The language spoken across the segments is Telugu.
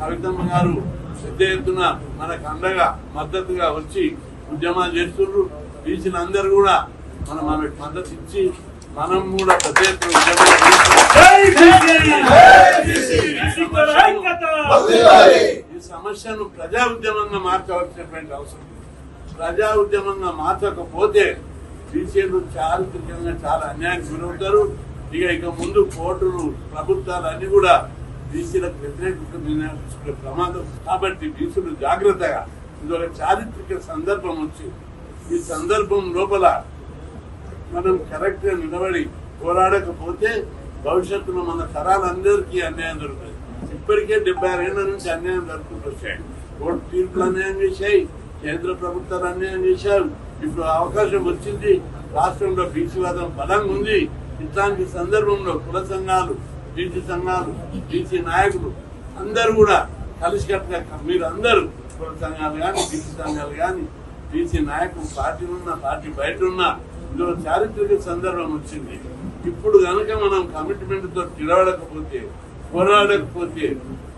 కవితమ్మ గారు పెద్ద ఎత్తున మనకు అండగా మద్దతుగా వచ్చి ఉద్యమాలు చేస్తున్నారు బీసీలందరూ కూడా మనం ఆమెకు మద్దతు ఇచ్చి మనం కూడా పెద్ద ఎత్తున ఈ సమస్యను ప్రజా ఉద్యమంగా మార్చవలసినటువంటి అవసరం ప్రజా ఉద్యమంగా మార్చకపోతే బీసీలు చారిత్రకంగా చాలా అన్యాయం గురవుతారు. ఇక ఇక ముందు కోర్టులు ప్రభుత్వాలు అన్ని కూడా బీసీలకు వ్యతిరేకంగా ప్రమాదం. కాబట్టి బీసీలు జాగ్రత్తగా ఇది చారిత్రక సందర్భం వచ్చింది ఈ సందర్భం లోపల మనం కరెక్ట్గా నిలబడి పోరాడకపోతే భవిష్యత్తులో మన తరాలందరికీ అన్యాయం జరుగుతుంది. ఇప్పటికే డెబ్బై ఆరేళ్ళ నుంచి అన్యాయం జరుగుతుంటూ వచ్చాయి. కోర్టు తీర్పులు అన్యాయం చేశాయి. కేంద్ర ప్రభుత్వాలు అన్యాయం చేశారు. ఇప్పుడు అవకాశం వచ్చింది. రాష్ట్రంలో బీసీవాదం బలంగా ఉంది. ఇట్లాంటి సందర్భంలో కుల సంఘాలు బీసీ సంఘాలు బీసీ నాయకులు అందరూ కూడా కలిసికట్టుగా మీరు అందరూ కుల సంఘాలు కానీ బీసీ సంఘాలు కానీ బీసీ నాయకులు పార్టీలు ఉన్న పార్టీ బయట ఉన్న ఇందులో చారిత్రక సందర్భం వచ్చింది. ఇప్పుడు కనుక మనం కమిట్మెంట్తో నిలబడకపోతే పోరాడకపోతే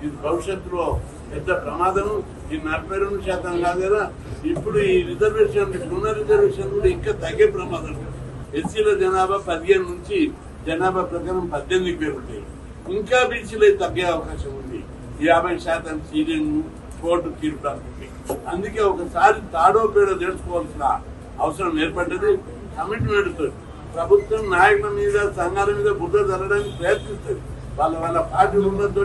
ఇది భవిష్యత్తులో పెద్ద ప్రమాదం. ఈ నలభై రెండు శాతం కాదేనా ఇప్పుడు ఈ రిజర్వేషన్ పునర్ రిజర్వేషన్ కూడా ఇంకా తగ్గే ప్రమాదం. ఎస్సీల జనాభా పదిహేను నుంచి జనాభా ప్రకారం పద్దెనిమిది పేరు ఉంటాయి. ఇంకా బీసీలో తగ్గే అవకాశం ఉంది. యాభై శాతం సీలింగ్ కోర్టు తీర్పు అందుకే ఒకసారి తాడో పేడో తెలుసుకోవాల్సిన అవసరం ఏర్పడ్డది. కమిట్మెంట్తో ప్రభుత్వం నాయకుల మీద సంఘాల మీద బుద్ధ జరగడానికి ప్రయత్నిస్తుంది. వాళ్ళ వాళ్ళ పార్టీలు ఉన్నతో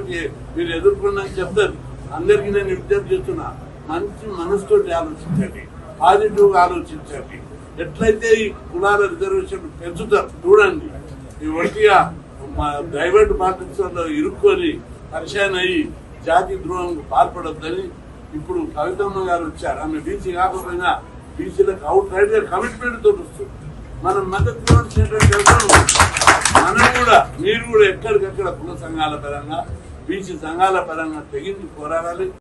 మీరు ఎదుర్కొన్నాను చెప్తారు. అందరికీ నేను విజ్ఞప్తి చేస్తున్నా మంచి మనసుతో ఆలోచించండి. పాజిటివ్గా ఆలోచించండి. ఎట్లయితే ఈ కులాల రిజర్వేషన్ పెంచుతారు చూడండి. ఈ మా ప్రైవేట్ పార్టీస్ ఇరుక్కొని పరిచయం అయ్యి జాతి ద్రోహం పాల్పడొద్దని ఇప్పుడు కవితమ్మ గారు వచ్చారు. ఆమె బీసీ కాకపోయినా బీసీలకు అవుట్ రైట్గా కమిట్మెంట్తో వస్తుంది. మనం మద్దతు ఇవ్వాల్సినటువంటి మనం కూడా మీరు కూడా ఎక్కడికక్కడ కుల సంఘాల పరంగా బీసీ సంఘాల పరంగా తెగించి పోరాడాలి.